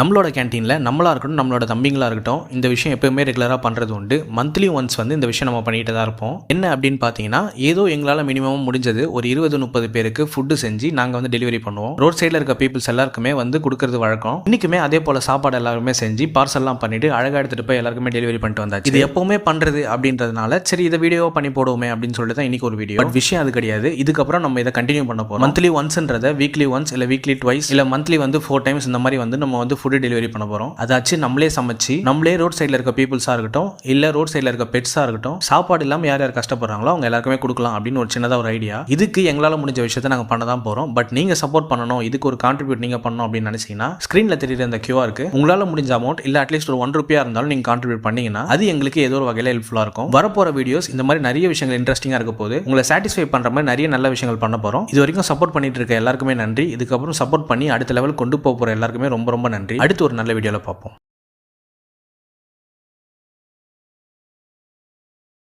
நம்மளோட கேன்டீனில் நம்மளாக இருக்கட்டும் நம்மளோட தம்பிங்களாக இருக்கட்டும் இந்த விஷயம் எப்போயுமே ரெகுலராக பண்ணுறது உண்டு. மந்த்லி ஒன்ஸ் வந்து இந்த விஷயம் நம்ம பண்ணிட்டு தான் இருப்போம். என்ன அப்படின்னு பார்த்தீங்கன்னா ஏதோ எங்களால் மினிமம் முடிஞ்சது ஒரு இருபது முப்பது பேருக்கு ஃபுட்டு செஞ்சு நாங்கள் வந்து டெலிவரி பண்ணுவோம். ரோட் சைடில் இருக்க பீப்புள்ஸ் எல்லாருக்குமே வந்து கொடுக்கறது வழக்கம். இன்றைக்குமே அதே போல் சாப்பாடு எல்லாருமே செஞ்சு பார்சல்லாம் பண்ணிட்டு அழகாக எடுத்துகிட்டு போய் எல்லாருக்குமே டெலிவரி பண்ணிட்டு வந்தாச்சு. இது எப்போவுமே பண்ணுறது அப்படின்றதுனால சரி இதை வீடியோ பண்ணி போடுவோமே அப்படின்னு சொல்லிட்டு தான் இன்றைக்கி ஒரு வீடியோ பட் விஷயம் அது கிடையாது. இதுக்கப்புறம் நம்ம இதை கண்டினியூ பண்ண போகிறோம் மந்த்லி ஒன்ஸ்ன்றதை வீக்லி ஒன்ஸ் இல்லை வீக்லி ட்வைஸ் இல்லை மந்த்லி வந்து ஃபோர் டைம்ஸ் இந்த மாதிரி வந்து நம்ம வந்து ஃபுட்டு டெலிவரி பண்ண போகிறோம் அதாச்சும் நம்மளே சமைச்சு நம்மளே ரோட் சைடில் இருக்க பீப்புள்ஸாக இருக்கட்டும் இல்லை ரோட் சைடில் இருக்க பெட்ஸாக இருக்கட்டும் சாப்பாடு இல்லாமல் யார் யார் கஷ்டப்படுறாங்களோ அவங்க எல்லாருக்குமே கொடுக்கலாம் அப்படின்னு ஒரு சின்னதாக ஒரு ஐடியா இதுக்கு எங்களால் முடிஞ்ச விஷயத்தை நாங்கள் பண்ண தான் போகிறோம் பட் நீங்கள் சப்போர்ட் பண்ணணும் இதுக்கு ஒரு கான்ட்ரிபியூட் நீங்கள் பண்ணணும் அப்படின்னு நினச்சிங்கன்னா ஸ்க்ரீனில் தெரியுற இந்த கியூஆருக்கு உங்களால் முடிஞ்ச அமௌண்ட் இல்லை அட்லீஸ்ட் ஒரு ஒன் ருப்பியாக இருந்தாலும் நீங்கள் கான்ட்ரிபியூட் பண்ணீங்கன்னா அது எங்களுக்கு ஏதோ ஒரு வகையில் ஹெல்ப்ஃபுல்லாக இருக்கும். வரப்போகிற வீடியோஸ் இந்த மாதிரி நிறைய விஷயங்கள் இன்ட்ரெஸ்டிங்காக இருக்க போது உங்களை சாட்டிஸ்ஃபை பண்ணுற மாதிரி நிறைய நல்ல விஷயங்கள் பண்ண போகிறோம் இது வரைக்கும் சப்போர்ட் பண்ணிட்டு இருக்க எல்லாருக்குமே நன்றி. இதுக்கப்புறம் சப்போர்ட் பண்ணி அடுத்த லெவல் கொண்டு போக போகிற எல்லாருக்குமே ரொம்ப ரொம்ப நன்றி. நன்றி. அடுத்து ஒரு நல்ல வீடியோவில் பார்ப்போம்.